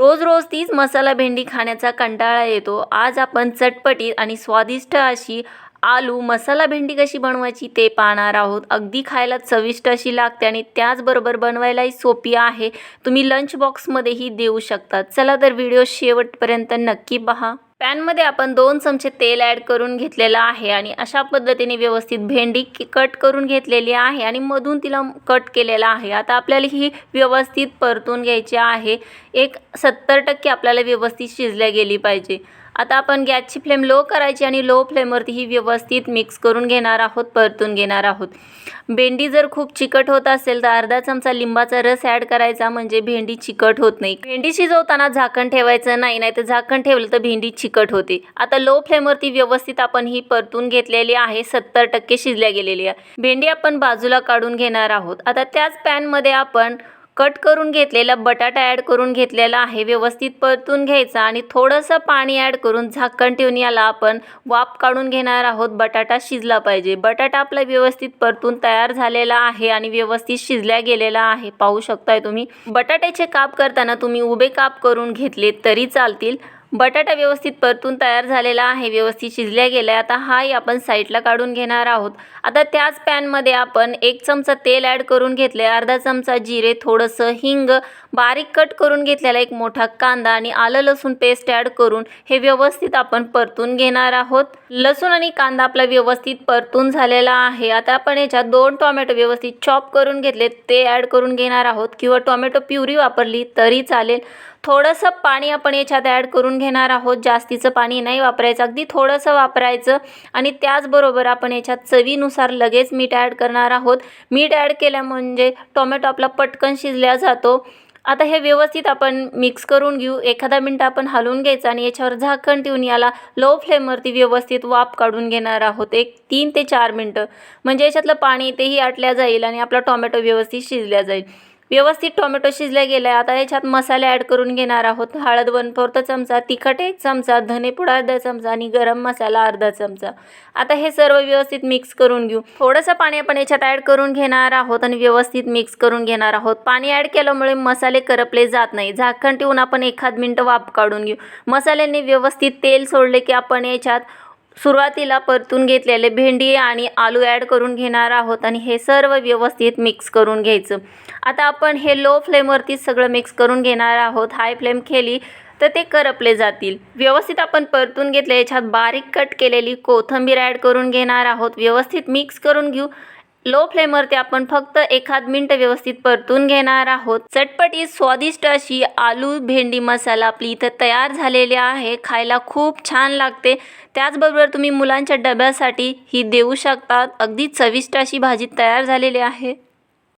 रोज रोज तीच मसाला भेंडी खाण्याचा कंटाळा येतो. आज आपण चटपटीत आणि स्वादिष्ट अशी आलू मसाला भेंडी कशी बनवायची ते पाहणार आहोत. अगदी खायला चविष्ट अशी लागते आणि त्याचबरोबर बनवायलाही सोपी आहे. तुम्ही लंच बॉक्समध्येही देऊ शकतात चला तर व्हिडिओ शेवटपर्यंत नक्की पहा. पॅनमध्ये आपण दोन चमचे तेल ॲड करून घेतलेलं आहे आणि अशा पद्धतीने व्यवस्थित भेंडी कट करून घेतलेली आहे आणि मधून तिला कट केलेला आहे. आता आपल्याला ही व्यवस्थित परतून घ्यायची आहे. एक सत्तर टक्के आपल्याला व्यवस्थित शिजल्या गेली पाहिजे. आता आपण गॅसची फ्लेम लो करायची आणि लो फ्लेमवरती ही व्यवस्थित मिक्स करून घेणार आहोत परतून घेणार आहोत. भेंडी जर खूप चिकट होत असेल तर अर्धा चमचा लिंबाचा रस ॲड करायचा म्हणजे भेंडी चिकट होत नाही. भेंडी शिजवताना झाकण ठेवायचं नाही नाही तर झाकण ठेवलं तर भेंडी चिकट होते. आता लो फ्लेमवरती व्यवस्थित आपण ही परतून घेतलेली आहे सत्तर टक्के शिजल्या गेलेली आहे. भेंडी आपण बाजूला काढून घेणार आहोत. आता त्याच पॅनमध्ये आपण कट करून घेतलेला बटाटा ॲड करून घेतलेला आहे. व्यवस्थित परतून घ्यायचा आणि थोडंसं पाणी ॲड करून झाकण ठेवून याला आपण वाफ काढून घेणार आहोत. बटाटा शिजला पाहिजे. बटाटा आपला व्यवस्थित परतून तयार झालेला आहे आणि व्यवस्थित शिजल्या गेलेला आहे. पाहू शकताय तुम्ही? बटाट्याचे काप करताना तुम्ही उभे काप करून घेतले तरी चालतील. बटाटा व्यवस्थित परतून तयार झालेला आहे. व्यवस्थित शिजल्या गेला आता हाही आपण साईडला काढून घेणार आहोत. आता त्याच पॅनमध्ये आपण एक चमचा तेल ॲड करून घेतले अर्धा चमचा जिरे थोडंसं हिंग बारीक कट करून घेतलेला एक मोठा कांदा आणि आलं लसूण पेस्ट ॲड करून हे व्यवस्थित आपण परतून घेणार आहोत. लसूण आणि कांदा आपला व्यवस्थित परतून झालेला आहे. आता आपण याच्यात दोन टोमॅटो व्यवस्थित चॉप करून घेतले ते ॲड करून घेणार आहोत. किंवा टोमॅटो प्युरी वापरली तरी चालेल. थोडंसं पाणी आपण याच्यात ॲड करून घेणार आहोत. जास्तीचं पाणी नाही वापरायचं. अगदी थोडंसं वापरायचं आणि त्याचबरोबर आपण याच्यात चवीनुसार लगेच मीठ ॲड करणार आहोत. मीठ ॲड केल्या म्हणजे टोमॅटो आपला पटकन शिजल्या जातो. आता हे व्यवस्थित आपण मिक्स करून घेऊ. एखादा मिनटं आपण हलवून घ्यायचं आणि याच्यावर झाकण ठेवून याला लो फ्लेमवरती व्यवस्थित वाफ काढून घेणार आहोत. एक तीन ते चार मिनटं. म्हणजे याच्यातलं पाणी तेही आटल्या जाईल आणि आपला टोमॅटो व्यवस्थित शिजल्या जाईल. व्यवस्थित टोमॅटो शिजल्या गेला आहे आता याच्यात मसाले ॲड करून घेणार आहोत. हळद वन फोर्थ चमचा तिखट एक चमचा धनेपूड अर्धा चमचा आणि गरम मसाला अर्धा चमचा. आता हे सर्व व्यवस्थित मिक्स करून घेऊ. थोडंसं पाणी आपण याच्यात ॲड करून घेणार आहोत आणि व्यवस्थित मिक्स करून घेणार आहोत. पाणी ॲड केल्यामुळे मसाले करपले जात नाही. झाकण ठेवून आपण एखाद मिनटं वाफ काढून घेऊ. मसाल्याने व्यवस्थित तेल सोडले की आपण याच्यात सुरुवातीला परतून घेतलेले भेंडी आणि आलू ॲड करून घेणार आहोत आणि हे सर्व व्यवस्थित मिक्स करून घ्यायचं. आता आपण हे लो फ्लेमवरती सगळं मिक्स करून घेणार आहोत. हाय फ्लेम केली तर ते करपले जातील. व्यवस्थित आपण परतून घेतले याच्यात बारीक कट केलेली कोथिंबीर ॲड करून घेणार आहोत. व्यवस्थित मिक्स करून घेऊ. लो फ्लेमवरती आपण फक्त एखाद मिनटं व्यवस्थित परतून घेणार आहोत. चटपटीत स्वादिष्ट अशी आलू भेंडी मसाला आपली इथं तयार झालेली आहे. खायला खूप छान लागते. त्याचबरोबर तुम्ही मुलांच्या डब्यासाठी ही देऊ शकतात. अगदी चविष्ट अशी भाजी तयार झालेली आहे.